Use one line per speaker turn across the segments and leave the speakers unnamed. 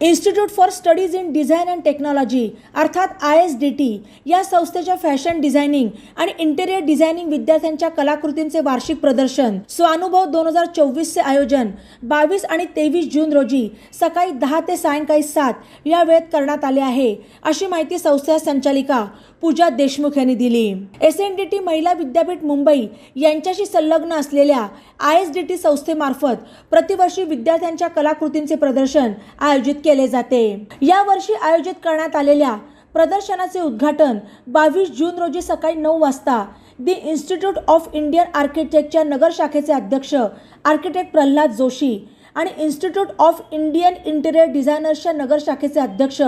Institute for Studies in Design and Technology अर्थात I S D T या संस्थेच्या fashion designing आणि interior designing विद्यार्थ्यांच्या कलाकृतींचे वार्षिक प्रदर्शन. स्वानुभव दोन हजार चोवीसचे आयोजन बावीस आणि तेवीस जून रोजी सकाळी दहा ते सायंकाळी सात या वेळेत करण्यात आले आहे अशी माहिती संस्था संचालिका पूजा देशमुख यांनी दिली. एस एन डी टी महिला विद्यापीठ मुंबई यांच्याशी संलग्न असलेल्या आय एस डी टी संस्थेमार्फत प्रतिवर्षी विद्यार्थ्यांच्या कलाकृतींचे प्रदर्शन आयोजित केले जाते. यावर्षी आयोजित करण्यात आलेल्या प्रदर्शनाचे उद्घाटन बावीस जून रोजी सकाळी नऊ वाजता दी इन्स्टिट्यूट ऑफ इंडियन आर्किटेक्टच्या नगर शाखेचे अध्यक्ष आर्किटेक्ट प्रल्हाद जोशी आणि इन्स्टिट्यूट ऑफ इंडियन इंटेरियर डिझायनर्सच्या नगर शाखेचे अध्यक्ष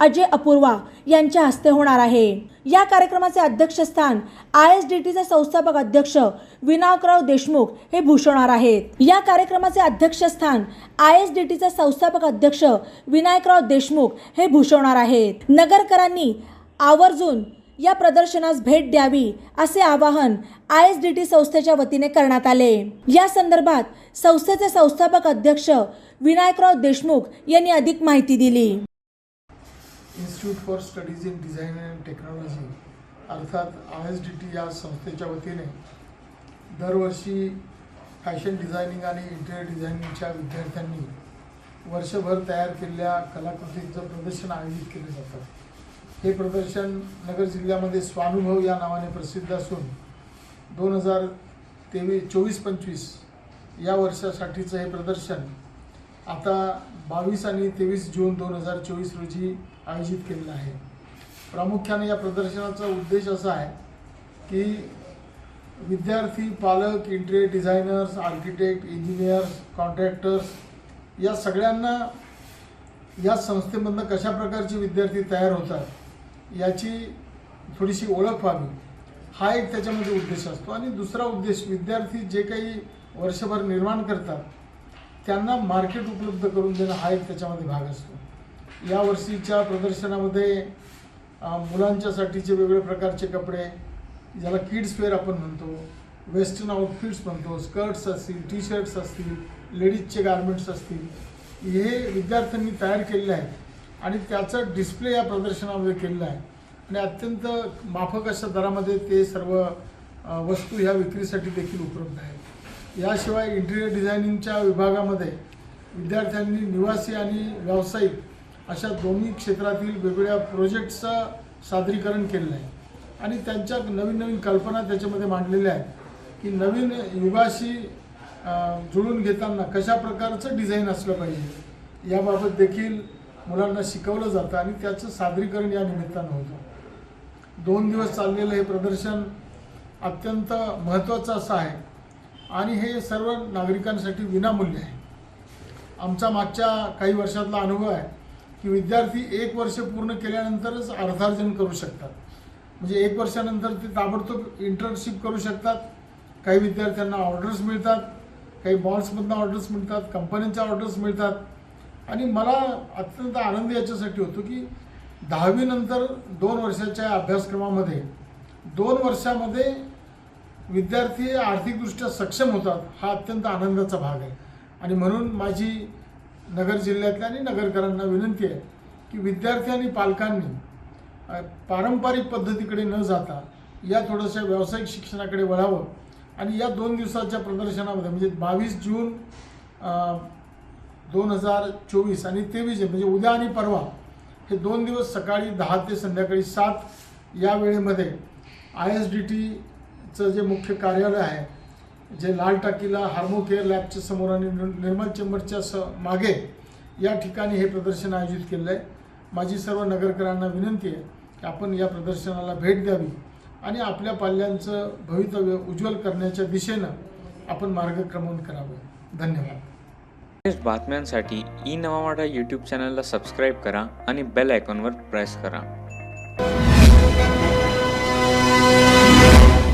अजय अपूर्वा यांच्या हस्ते होणार आहे. या कार्यक्रमाचे अध्यक्षस्थान आय एस डी टीचे संस्थापक अध्यक्ष विनायकराव देशमुख हे भूषवणार आहेत. या कार्यक्रमाचे अध्यक्षस्थान आय एस डी टीचे संस्थापक अध्यक्ष विनायकराव देशमुख हे भूषवणार आहेत. नगरकरांनी आवर्जून या प्रदर्शनास भेट द्यावी असे आवाहन आय एस डी टी संस्थेच्या वतीने करण्यात आले. या संदर्भात संस्थेचे संस्थापक अध्यक्ष विनायकराव देशमुख यांनी अधिक माहिती दिली.
Institute for Studies in Design and Technology अर्थात आय एस डी टी या संस्थेच्या वतीने दरवर्षी फॅशन डिझायनिंग आणि इंटेरियर डिझायनिंगच्या विद्यार्थ्यांनी वर्षभर तयार केलेल्या कलाकृतींचं प्रदर्शन आयोजित केलं जातं हे प्रदर्शन नगर जिल्ह्यामध्ये स्वानुभव या नावाने प्रसिद्ध असून दोन हजार तेवीस चोवीस पंचवीस या वर्षासाठीचं हे प्रदर्शन आता बावीस आणि तेवीस जून दोन हजार चोवीस रोजी आयोजित केलेलं आहे. प्रामुख्याने या प्रदर्शनाचा उद्देश असा आहे की विद्यार्थी पालक interior designers architect engineers contractors या सगळ्यांना या संस्थेमधनं कशा प्रकारचे विद्यार्थी तयार होतात याची थोडीशी ओळख व्हावी. हा एक त्याच्यामध्ये उद्देश असतो. आणि दुसरा उद्देश विद्यार्थी जे काही वर्षभर निर्माण करतात त्यांना मार्केट उपलब्ध करून देणं हा एक त्याच्यामध्ये भाग असतो. या वर्षीच्या प्रदर्शनामध्ये मुलांच्यासाठीचे वेगवेगळ्या प्रकारचे कपडे ज्याला किड्स वेअर आपण म्हणतो वेस्टर्न आउटफिट्स म्हणतो स्कर्ट्स असतील टी शर्ट्स असतील लेडीजचे गार्मेंट्स असतील हे विद्यार्थ्यांनी तयार केलेले आहेत. आणि त्याचा डिस्प्ले या प्रदर्शनामध्ये केलेला आहे. आणि अत्यंत माफक अशा दरामध्ये ते सर्व वस्तू ह्या विक्रीसाठी देखील उपलब्ध आहेत. याशिवाय इंटेरियर डिझायनिंगच्या विभागामध्ये विद्यार्थ्यांनी निवासी आणि व्यावसायिक अशा दोन्ही क्षेत्रातील वेगवेगळ्या प्रोजेक्टचं सादरीकरण केलेलं आहे. आणि त्यांच्या नवीन नवीन कल्पना त्याच्यामध्ये मांडलेल्या आहेत की नवीन युगाशी जुळून घेताना कशा प्रकारचं डिझाईन असलं पाहिजे याबाबत देखील मुलांना शिकवलं जातं आणि त्याचं सादरीकरण या निमित्तानं होतं. दोन दिवस चाललेलं हे प्रदर्शन अत्यंत महत्त्वाचं असं आहे. आणि हे सर्व नागरिकांसाठी विनामूल्य आहे. आमचा मागच्या काही वर्षातला अनुभव आहे की विद्यार्थी एक वर्ष पूर्ण केल्यानंतरच अर्थार्जन करू शकतात. म्हणजे एक वर्षानंतर ते ताबडतोब इंटर्नशिप करू शकतात. काही विद्यार्थ्यांना ऑर्डर्स मिळतात काही मॉल्समधनं ऑर्डर्स मिळतात कंपन्यांच्या ऑर्डर्स मिळतात. आणि मला अत्यंत आनंद याच्यासाठी होतो की दहावीनंतर दोन वर्षाच्या अभ्यासक्रमामध्ये दोन वर्षामध्ये विद्यार्थी आर्थिकदृष्ट्या सक्षम होतात हा अत्यंत आनंदाचा भाग आहे. आणि म्हणून माझी नगर जिल्ह्यातल्या आणि नगरकरांना विनंती आहे की विद्यार्थी आणि पालकांनी पारंपरिक पद्धतीकडे न जाता या थोडंसं व्यावसायिक शिक्षणाकडे वळावं. आणि या दोन दिवसाच्या प्रदर्शनामध्ये म्हणजे बावीस जून दोन हजार चोवीस आणि तेवीस म्हणजे उद्या आणि परवा हे दोन दिवस सकाळी दहा ते संध्याकाळी सात या वेळेमध्ये आय एस डी टीचं जे मुख्य कार्यालय आहे जे लाल टाकीला हार्मो केअर लॅबच्या समोर आणि निर्मल चेंबरच्या स मागे या ठिकाणी हे प्रदर्शन आयोजित केलं आहे. माझी सर्व नगरकरांना विनंती आहे की आपण या प्रदर्शनाला भेट द्यावी आणि आपल्या पाल्यांचं भवितव्य उज्ज्वल करण्याच्या दिशेनं आपण मार्गक्रमण करावं. धन्यवाद.
लेटेस्ट बातम्यांसाठी ई नवामाटा यूट्यूब चॅनलला सबस्क्राईब करा आणि बेल आयकॉनवर प्रेस करा.